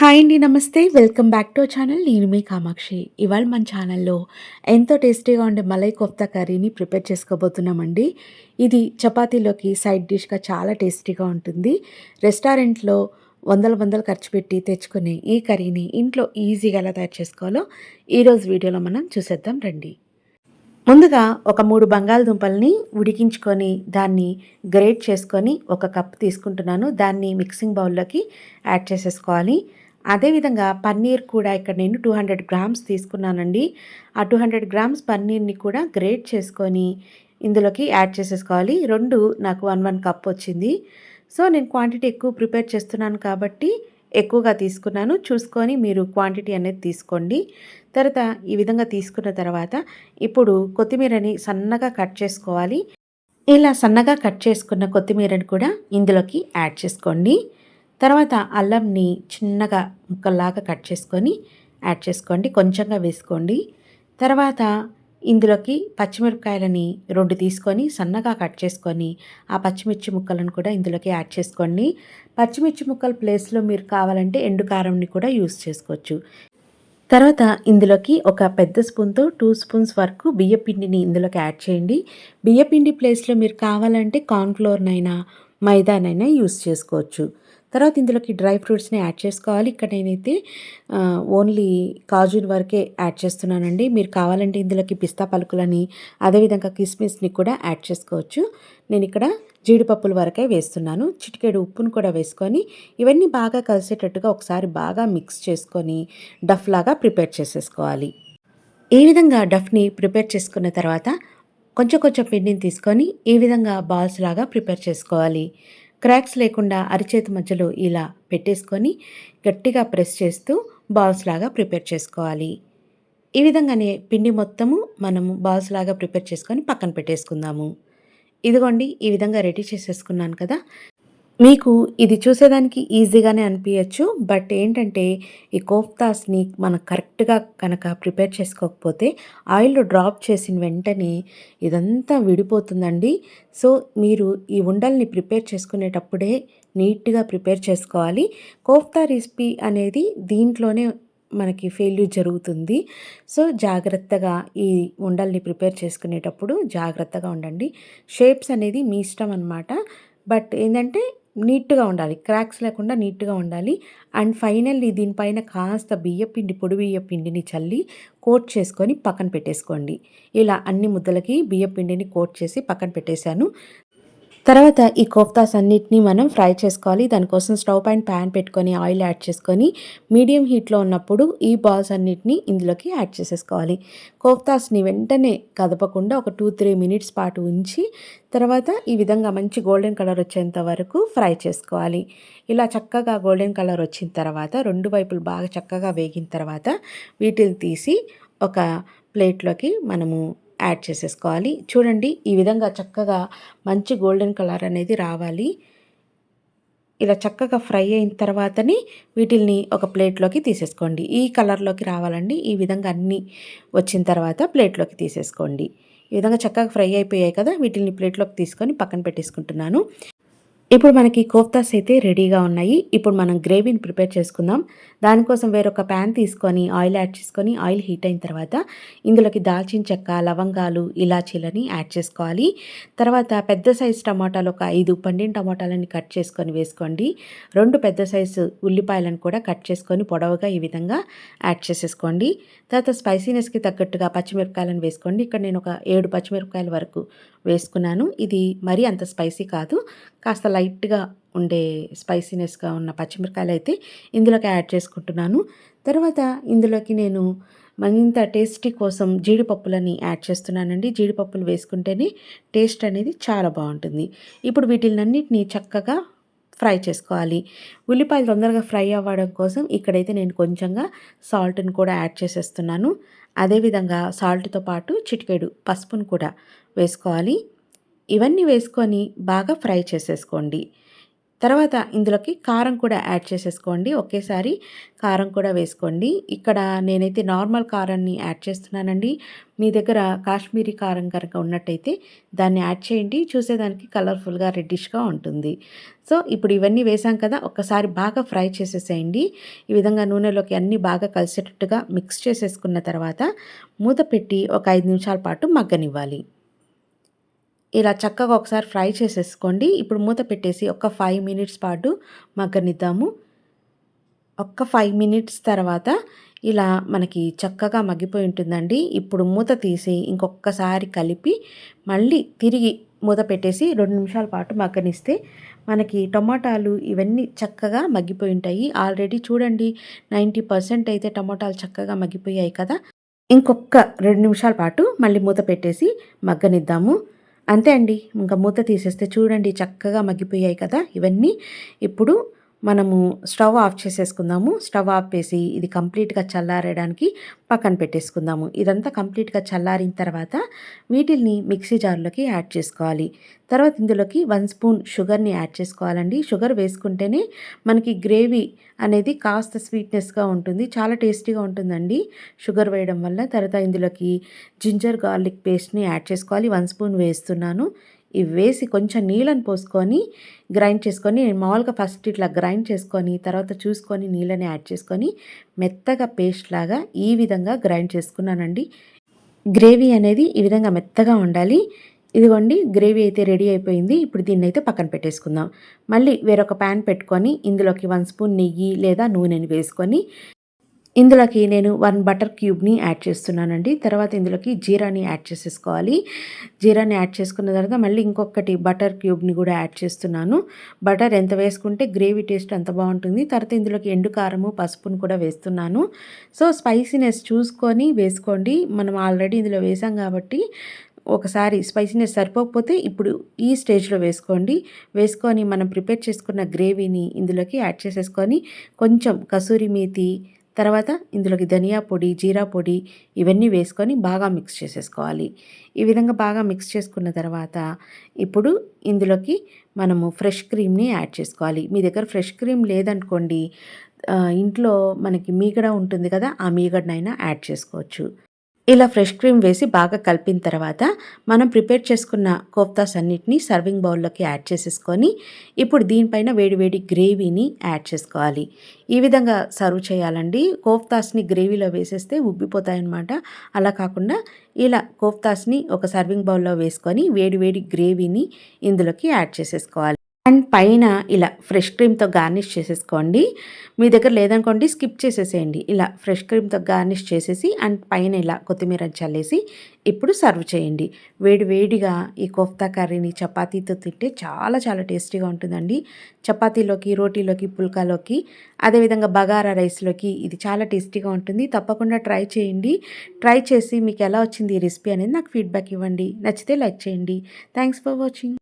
Hi అండి నమస్తే. Welcome back to channel. నేను మీ కామాక్షి. ఇవాళ మన ఛానల్లో ఎంతో టేస్టీగా ఉండే మలై కోఫ్తా కర్రీని ప్రిపేర్ చేసుకోబోతున్నామండి. ఇది చపాతీలోకి సైడ్ డిష్గా చాలా టేస్టీగా ఉంటుంది. రెస్టారెంట్లో వందల వందలు ఖర్చు పెట్టి తెచ్చుకునే ఈ కర్రీని ఇంట్లో ఈజీగా ఎలా తయారు చేసుకోవాలో ఈరోజు వీడియోలో మనం చూసేద్దాం రండి. ముందుగా ఒక మూడు బంగాళదుంపల్ని ఉడికించుకొని దాన్ని గ్రేట్ చేసుకొని ఒక కప్ తీసుకుంటున్నాను. దాన్ని మిక్సింగ్ బౌల్లోకి యాడ్ చేసేసుకోవాలి. అదేవిధంగా పన్నీర్ కూడా ఇక్కడ నేను టూ హండ్రెడ్ గ్రామ్స్ తీసుకున్నానండి. ఆ టూ హండ్రెడ్ గ్రామ్స్ పన్నీర్ని కూడా గ్రేట్ చేసుకొని ఇందులోకి యాడ్ చేసేసుకోవాలి. రెండు నాకు వన్ వన్ కప్ వచ్చింది. సో నేను క్వాంటిటీ ఎక్కువ ప్రిపేర్ చేస్తున్నాను కాబట్టి ఎక్కువగా తీసుకున్నాను. చూసుకొని మీరు క్వాంటిటీ అనేది తీసుకోండి. తర్వాత ఈ విధంగా తీసుకున్న తర్వాత ఇప్పుడు కొత్తిమీరని సన్నగా కట్ చేసుకోవాలి. ఇలా సన్నగా కట్ చేసుకున్న కొత్తిమీరని కూడా ఇందులోకి యాడ్ చేసుకోండి. తర్వాత అల్లంని చిన్నగా ముక్కల్లాగా కట్ చేసుకొని యాడ్ చేసుకోండి. కొంచెంగా వేసుకోండి. తర్వాత ఇందులోకి పచ్చిమిరపకాయలని రెండు తీసుకొని సన్నగా కట్ చేసుకొని ఆ పచ్చిమిర్చి ముక్కలను కూడా ఇందులోకి యాడ్ చేసుకోండి. పచ్చిమిర్చి ముక్కల ప్లేస్లో మీరు కావాలంటే ఎండు కారంని కూడా యూస్ చేసుకోవచ్చు. తర్వాత ఇందులోకి ఒక పెద్ద స్పూన్తో టూ స్పూన్స్ వరకు బియ్యపిండిని ఇందులోకి యాడ్ చేయండి. బియ్యపిండి ప్లేస్లో మీరు కావాలంటే కార్న్ఫ్లోర్నైనా మైదానైనా యూస్ చేసుకోవచ్చు. తర్వాత ఇందులోకి డ్రై ఫ్రూట్స్ని యాడ్ చేసుకోవాలి. ఇక్కడ నేనైతే ఓన్లీ కాజుని వరకే యాడ్ చేస్తున్నానండి. మీరు కావాలంటే ఇందులోకి పిస్తా పలుకులని అదేవిధంగా కిస్మిస్ని కూడా యాడ్ చేసుకోవచ్చు. నేను ఇక్కడ జీడిపప్పుల వరకే వేస్తున్నాను. చిటికెడు ఉప్పును కూడా వేసుకొని ఇవన్నీ బాగా కలిసేటట్టుగా ఒకసారి బాగా మిక్స్ చేసుకొని డఫ్ లాగా ప్రిపేర్ చేసేసుకోవాలి. ఈ విధంగా డఫ్ని ప్రిపేర్ చేసుకున్న తర్వాత కొంచెం కొంచెం పిండిని తీసుకొని ఈ విధంగా బాల్స్ లాగా ప్రిపేర్ చేసుకోవాలి. క్రాక్స్ లేకుండా అరిచేతి మధ్యలో ఇలా పెట్టేసుకొని గట్టిగా ప్రెస్ చేస్తూ బాల్స్ లాగా ప్రిపేర్ చేసుకోవాలి. ఈ విధంగానే పిండి మొత్తము మనము బాల్స్ లాగా ప్రిపేర్ చేసుకొని పక్కన పెట్టేసుకుందాము. ఇదిగోండి ఈ విధంగా రెడీ చేసేసుకున్నాను కదా. మీకు ఇది చూసేదానికి ఈజీగానే అనిపించచ్చు బట్ ఏంటంటే ఈ కోఫ్తాస్ని మనం కరెక్ట్గా కనుక ప్రిపేర్ చేసుకోకపోతే ఆయిల్లో డ్రాప్ చేసిన వెంటనే ఇదంతా విడిపోతుందండి. సో మీరు ఈ ఉండల్ని ప్రిపేర్ చేసుకునేటప్పుడే నీట్గా ప్రిపేర్ చేసుకోవాలి. కోఫ్తా రెసిపీ అనేది దీంట్లోనే మనకి ఫెయిల్యూర్ జరుగుతుంది. సో జాగ్రత్తగా ఈ ఉండల్ని ప్రిపేర్ చేసుకునేటప్పుడు జాగ్రత్తగా ఉండండి. షేప్స్ అనేది మీ ఇష్టం అనమాట బట్ ఏంటంటే నీట్గా ఉండాలి. క్రాక్స్ లేకుండా నీట్గా ఉండాలి. అండ్ ఫైనల్లీ దీనిపైన కాస్త బియ్యపిండి పొడి బియ్యపిండిని చల్లి కోట్ చేసుకొని పక్కన పెట్టేసుకోండి. ఇలా అన్ని ముద్దలకి బియ్యపిండిని కోట్ చేసి పక్కన పెట్టేశాను. తర్వాత ఈ కోఫ్తాస్ అన్నిటిని మనం ఫ్రై చేసుకోవాలి. దానికోసం స్టవ్ పైన ప్యాన్ పెట్టుకొని ఆయిల్ యాడ్ చేసుకొని మీడియం హీట్లో ఉన్నప్పుడు ఈ బాల్స్ అన్నిటిని ఇందులోకి యాడ్ చేసేసుకోవాలి. కోఫ్తాస్ని వెంటనే కదపకుండా ఒక టూ త్రీ మినిట్స్ పాటు ఉంచి తర్వాత ఈ విధంగా మంచి గోల్డెన్ కలర్ వచ్చేంత వరకు ఫ్రై చేసుకోవాలి. ఇలా చక్కగా గోల్డెన్ కలర్ వచ్చిన తర్వాత రెండు వైపులు బాగా చక్కగా వేగిన తర్వాత వీటిని తీసి ఒక ప్లేట్లోకి మనము యాడ్ చేసేసుకోవాలి. చూడండి ఈ విధంగా చక్కగా మంచి గోల్డెన్ కలర్ అనేది రావాలి. ఇలా చక్కగా ఫ్రై అయిన తర్వాతని వీటిల్ని ఒక ప్లేట్లోకి తీసేసుకోండి. ఈ కలర్లోకి రావాలండి. ఈ విధంగా అన్నీ వచ్చిన తర్వాత ప్లేట్లోకి తీసేసుకోండి. ఈ విధంగా చక్కగా ఫ్రై అయిపోయాయి కదా వీటిని ప్లేట్లోకి తీసుకొని పక్కన పెట్టేసుకుంటున్నాను. ఇప్పుడు మనకి కోఫ్తాస్ అయితే రెడీగా ఉన్నాయి. ఇప్పుడు మనం గ్రేవీని ప్రిపేర్ చేసుకుందాం. దానికోసం వేరొక ప్యాన్ తీసుకొని ఆయిల్ యాడ్ చేసుకొని ఆయిల్ హీట్ అయిన తర్వాత ఇందులోకి దాల్చిన చెక్క లవంగాలు ఇలాచీలని యాడ్ చేసుకోవాలి. తర్వాత పెద్ద సైజు టమాటాలు ఒక ఐదు పండిన టమాటాలని కట్ చేసుకొని వేసుకోండి. రెండు పెద్ద సైజు ఉల్లిపాయలను కూడా కట్ చేసుకొని పొడవుగా ఈ విధంగా యాడ్ చేసేసుకోండి. తర్వాత స్పైసీనెస్కి తగ్గట్టుగా పచ్చిమిరపకాయలను వేసుకోండి. ఇక్కడ నేను ఒక ఏడు పచ్చిమిరపకాయల వరకు వేసుకున్నాను. ఇది మరీ అంత స్పైసీ కాదు. కాస్త లైట్గా ఉండే స్పైసీనెస్గా ఉన్న పచ్చిమిరకాయలు అయితే ఇందులోకి యాడ్ చేసుకుంటున్నాను. తర్వాత ఇందులోకి నేను మరింత టేస్టీ కోసం జీడిపప్పులని యాడ్ చేస్తున్నానండి. జీడిపప్పులు వేసుకుంటేనే టేస్ట్ అనేది చాలా బాగుంటుంది. ఇప్పుడు వీటిలన్నింటినీ చక్కగా ఫ్రై చేసుకోవాలి. ఉల్లిపాయలు తొందరగా ఫ్రై అవ్వడం కోసం ఇక్కడైతే నేను కొంచెంగా సాల్ట్ని కూడా యాడ్ చేసేస్తున్నాను. అదేవిధంగా సాల్ట్తో పాటు చిటికెడు పసుపును కూడా వేసుకోవాలి. ఇవన్నీ వేసుకొని బాగా ఫ్రై చేసేసుకోండి. తర్వాత ఇందులోకి కారం కూడా యాడ్ చేసేసుకోండి. ఒకేసారి కారం కూడా వేసుకోండి. ఇక్కడ నేనైతే నార్మల్ కారాన్ని యాడ్ చేస్తున్నానండి. మీ దగ్గర కాశ్మీరీ కారం కనుక ఉన్నట్టయితే దాన్ని యాడ్ చేయండి. చూసేదానికి కలర్ఫుల్గా రెడ్డిష్గా ఉంటుంది. సో ఇప్పుడు ఇవన్నీ వేసాం కదా ఒక్కసారి బాగా ఫ్రై చేసేసేయండి. ఈ విధంగా నూనెలోకి అన్నీ బాగా కలిసేటట్టుగా మిక్స్ చేసేసుకున్న తర్వాత మూత పెట్టి ఒక ఐదు నిమిషాల పాటు మగ్గనివ్వాలి. ఇలా చక్కగా ఒకసారి ఫ్రై చేసేసుకోండి. ఇప్పుడు మూత పెట్టేసి ఒక ఫైవ్ మినిట్స్ పాటు మగ్గనిద్దాము. ఒక్క ఫైవ్ మినిట్స్ తర్వాత ఇలా మనకి చక్కగా మగ్గిపోయి ఉంటుందండి. ఇప్పుడు మూత తీసి ఇంకొకసారి కలిపి మళ్ళీ తిరిగి మూత పెట్టేసి రెండు నిమిషాల పాటు మగ్గనిస్తే మనకి టమాటాలు ఇవన్నీ చక్కగా మగ్గిపోయి ఉంటాయి. ఆల్రెడీ చూడండి నైంటీ పర్సెంట్ అయితే టమాటాలు చక్కగా మగ్గిపోయాయి కదా. ఇంకొక రెండు నిమిషాల పాటు మళ్ళీ మూత పెట్టేసి మగ్గనిద్దాము. అంతే అండి. ఇంకా మూత తీసేస్తే చూడండి చక్కగా మగ్గిపోయాయి కదా ఇవన్నీ. ఇప్పుడు మనము స్టవ్ ఆఫ్ చేసేసుకుందాము. స్టవ్ ఆఫ్ వేసి ఇది కంప్లీట్గా చల్లారడానికి పక్కన పెట్టేసుకుందాము. ఇదంతా కంప్లీట్గా చల్లారిన తర్వాత వీటిల్ని మిక్సీ జార్లోకి యాడ్ చేసుకోవాలి. తర్వాత ఇందులోకి వన్ స్పూన్ షుగర్ని యాడ్ చేసుకోవాలండి. షుగర్ వేసుకుంటేనే మనకి గ్రేవీ అనేది కాస్త స్వీట్నెస్గా ఉంటుంది. చాలా టేస్టీగా ఉంటుందండి. షుగర్ వేయడం వల్ల తర్వాత ఇందులోకి జింజర్ గార్లిక్ పేస్ట్ని యాడ్ చేసుకోవాలి. వన్ స్పూన్ వేస్తున్నాను. ఇవి వేసి కొంచెం నీళ్ళని పోసుకొని గ్రైండ్ చేసుకొని మామూలుగా ఫస్ట్ ఇట్లా గ్రైండ్ చేసుకొని తర్వాత చూసుకొని నీళ్ళని యాడ్ చేసుకొని మెత్తగా పేస్ట్ లాగా ఈ విధంగా గ్రైండ్ చేసుకున్నానండి. గ్రేవీ అనేది ఈ విధంగా మెత్తగా ఉండాలి. ఇదిగోండి గ్రేవీ అయితే రెడీ అయిపోయింది. ఇప్పుడు దీన్ని అయితే పక్కన పెట్టేసుకుందాం. మళ్ళీ వేరొక ప్యాన్ పెట్టుకొని ఇందులోకి వన్ స్పూన్ నెయ్యి లేదా నూనెని వేసుకొని ఇందులోకి నేను వన్ బటర్ క్యూబ్ని యాడ్ చేస్తున్నానండి. తర్వాత ఇందులోకి జీరాని యాడ్ చేసేసుకోవాలి. జీరాని యాడ్ చేసుకున్న తర్వాత మళ్ళీ ఇంకొకటి బటర్ క్యూబ్ని కూడా యాడ్ చేస్తున్నాను. బటర్ ఎంత వేసుకుంటే గ్రేవీ టేస్ట్ అంత బాగుంటుంది. తర్వాత ఇందులోకి ఎండు కారము పసుపును కూడా వేస్తున్నాను. సో స్పైసీనెస్ చూసుకొని వేసుకోండి. మనం ఆల్రెడీ ఇందులో వేసాం కాబట్టి ఒకసారి స్పైసీనెస్ సరిపోకపోతే ఇప్పుడు ఈ స్టేజ్లో వేసుకోండి. వేసుకొని మనం ప్రిపేర్ చేసుకున్న గ్రేవీని ఇందులోకి యాడ్ చేసేసుకొని కొంచెం కసూరి మేతి తర్వాత ఇందులోకి ధనియా పొడి జీరా పొడి ఇవన్నీ వేసుకొని బాగా మిక్స్ చేసేసుకోవాలి. ఈ విధంగా బాగా మిక్స్ చేసుకున్న తర్వాత ఇప్పుడు ఇందులోకి మనము ఫ్రెష్ క్రీమ్ని యాడ్ చేసుకోవాలి. మీ దగ్గర ఫ్రెష్ క్రీమ్ లేదనుకోండి ఇంట్లో మనకి మీగడ ఉంటుంది కదా ఆ మీగడనైనా యాడ్ చేసుకోవచ్చు. ఇలా ఫ్రెష్ క్రీమ్ వేసి బాగా కలిపిన తర్వాత మనం ప్రిపేర్ చేసుకున్న కోఫ్తాస్ అన్నిటినీ సర్వింగ్ బౌల్లోకి యాడ్ చేసేసుకొని ఇప్పుడు దీనిపైన వేడివేడి గ్రేవీని యాడ్ చేసుకోవాలి. ఈ విధంగా సర్వ్ చేయాలండి. కోఫ్తాస్ని గ్రేవీలో వేసేస్తే ఉబ్బిపోతాయన్నమాట. అలా కాకుండా ఇలా కోఫ్తాస్ని ఒక సర్వింగ్ బౌల్లో వేసుకొని వేడివేడి గ్రేవీని ఇందులోకి యాడ్ చేసేసుకోవాలి. అండ్ పైన ఇలా ఫ్రెష్ క్రీమ్తో గార్నిష్ చేసేసుకోండి. మీ దగ్గర లేదనుకోండి స్కిప్ చేసేసేయండి. ఇలా ఫ్రెష్ క్రీమ్తో గార్నిష్ చేసేసి అండ్ పైన ఇలా కొత్తిమీర చల్లేసి ఇప్పుడు సర్వ్ చేయండి. వేడి వేడిగా ఈ కోఫ్తా కర్రీని చపాతీతో తింటే చాలా చాలా టేస్టీగా ఉంటుందండి. చపాతీలోకి రోటీలోకి పుల్కాలోకి అదేవిధంగా బగారా రైస్లోకి ఇది చాలా టేస్టీగా ఉంటుంది. తప్పకుండా ట్రై చేయండి. ట్రై చేసి మీకు ఎలా వచ్చింది ఈ రెసిపీ అనేది నాకు ఫీడ్బ్యాక్ ఇవ్వండి. నచ్చితే లైక్ చేయండి. Thanks for watching.